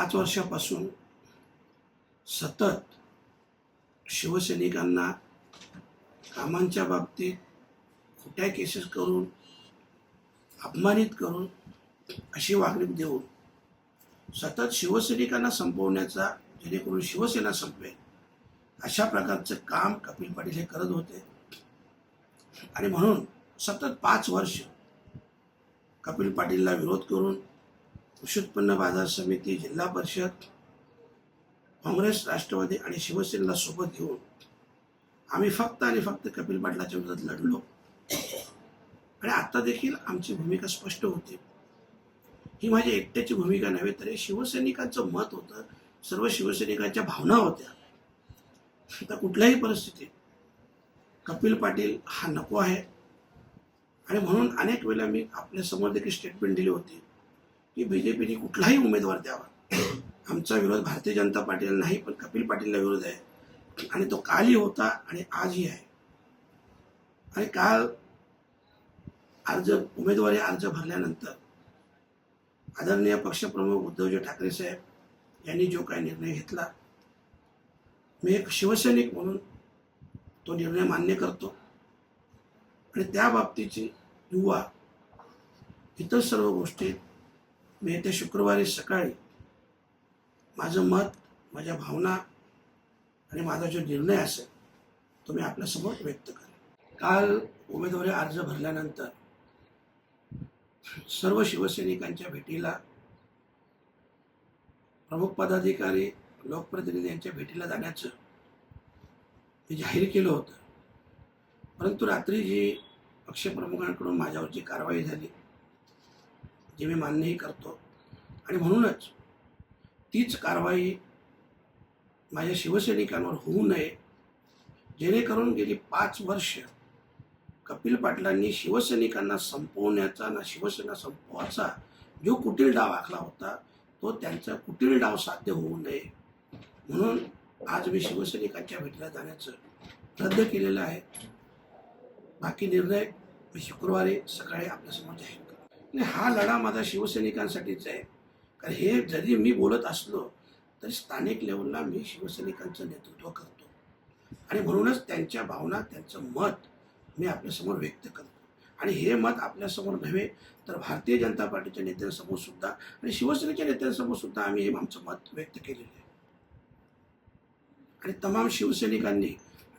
पाच वर्षापासून सतत शिवसैनिकांना कामांच्या बाबतीत खोट्या केसेस करून अपमानित करून अशी वागणूक देऊन सतत शिवसैनिकांना संपवण्याचा जेणेकरून शिवसेना संपेल अशा प्रकारचं काम कपिल पाटील हे करत होते. आणि म्हणून सतत पाच वर्ष कपिल पाटीलला विरोध करून कृषी उत्पन्न बाजार समिती जिल्हा परिषद काँग्रेस राष्ट्रवादी आणि शिवसेनेला सोबत घेऊन आम्ही फक्त आणि फक्त कपिल पाटलाच्या विरोधात लढलो. आणि आता देखील आमची भूमिका स्पष्ट होते. ही माझी एकट्याची भूमिका नव्हे तर हे शिवसैनिकांचं मत होतं सर्व शिवसैनिकांच्या भावना होत्या. आता कुठल्याही परिस्थितीत कपिल पाटील हा नको आहे. आणि म्हणून अनेक वेळेला मी आपल्यासमोर देखील स्टेटमेंट दिली होती. की बीजेपीने कुठलाही उमेदवार द्यावा. आमचा विरोध भारतीय जनता पार्टीला नाही पण कपिल पाटीलला विरोध आहे. आणि तो कालही होता आणि आजही आहे. आणि काल अर्ज उमेदवारी अर्ज भरल्यानंतर आदरणीय पक्षप्रमुख उद्धवजी ठाकरे साहेब यांनी जो काही निर्णय घेतला मी एक शिवसैनिक म्हणून तो निर्णय मान्य करतो. आणि त्या बाबतीची युवा इतर सर्व गोष्टी मी येत्या शुक्रवारी सकाळी माझं मत माझ्या भावना आणि माझा जो निर्णय असेल तो मी आपल्यासमोर व्यक्त करेन. काल उमेदवारी अर्ज भरल्यानंतर सर्व शिवसैनिकांच्या भेटीला प्रमुख पदाधिकारी लोकप्रतिनिधी यांच्या भेटीला जाण्याचं मी जाहीर केलं होतं. परंतु रात्री जी पक्षप्रमुखांकडून माझ्यावर जी कारवाई झाली जी मी मान्यही करतो. आणि म्हणूनच तीच कारवाई माझ्या शिवसैनिकांवर होऊ नये जेणेकरून गेली पाच वर्ष कपिल पाटलांनी शिवसैनिकांना संपवण्याचा ना शिवसेना संपवायचा जो कुटील डाव आखला होता तो त्यांचा कुटील डाव साध्य होऊ नये. म्हणून आज मी शिवसैनिकांच्या भेटीला जाण्याचं रद्द केलेलं आहे. बाकी निर्णय मी शुक्रवारी सकाळी आपल्यासमोर जाहीर करतो. आणि हा लढा माझा शिवसैनिकांसाठीच आहे. कारण हे जरी मी बोलत असलो तरी स्थानिक लेवलला मी शिवसैनिकांचं नेतृत्व करतो. आणि म्हणूनच त्यांच्या भावना त्यांचं मत मी आपल्यासमोर व्यक्त करतो. आणि हे मत आपल्यासमोर नव्हे तर भारतीय जनता पार्टीच्या नेत्यांसमोर सुद्धा आणि शिवसेनेच्या नेत्यांसमोर सुद्धा आम्ही हे आमचं मत व्यक्त केलेलं आहे. आणि तमाम शिवसैनिकांनी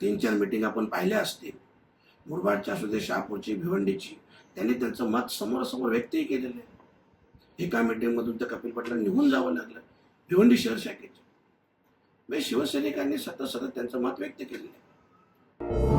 तीन चार मिटिंग आपण पाहिल्या असतील मुरबाडची असू दे शहापूरची भिवंडीची त्यांनी त्यांचं मत समोरासमोर व्यक्तही केलेलं आहे. एका मिटिंगमधून तर कपिल पाटला निघून जावं लागलं. भिवंडी शहर शाखेचे. म्हणजे शिवसैनिकांनी सतत सतत त्यांचं मत व्यक्त केलेलं आहे.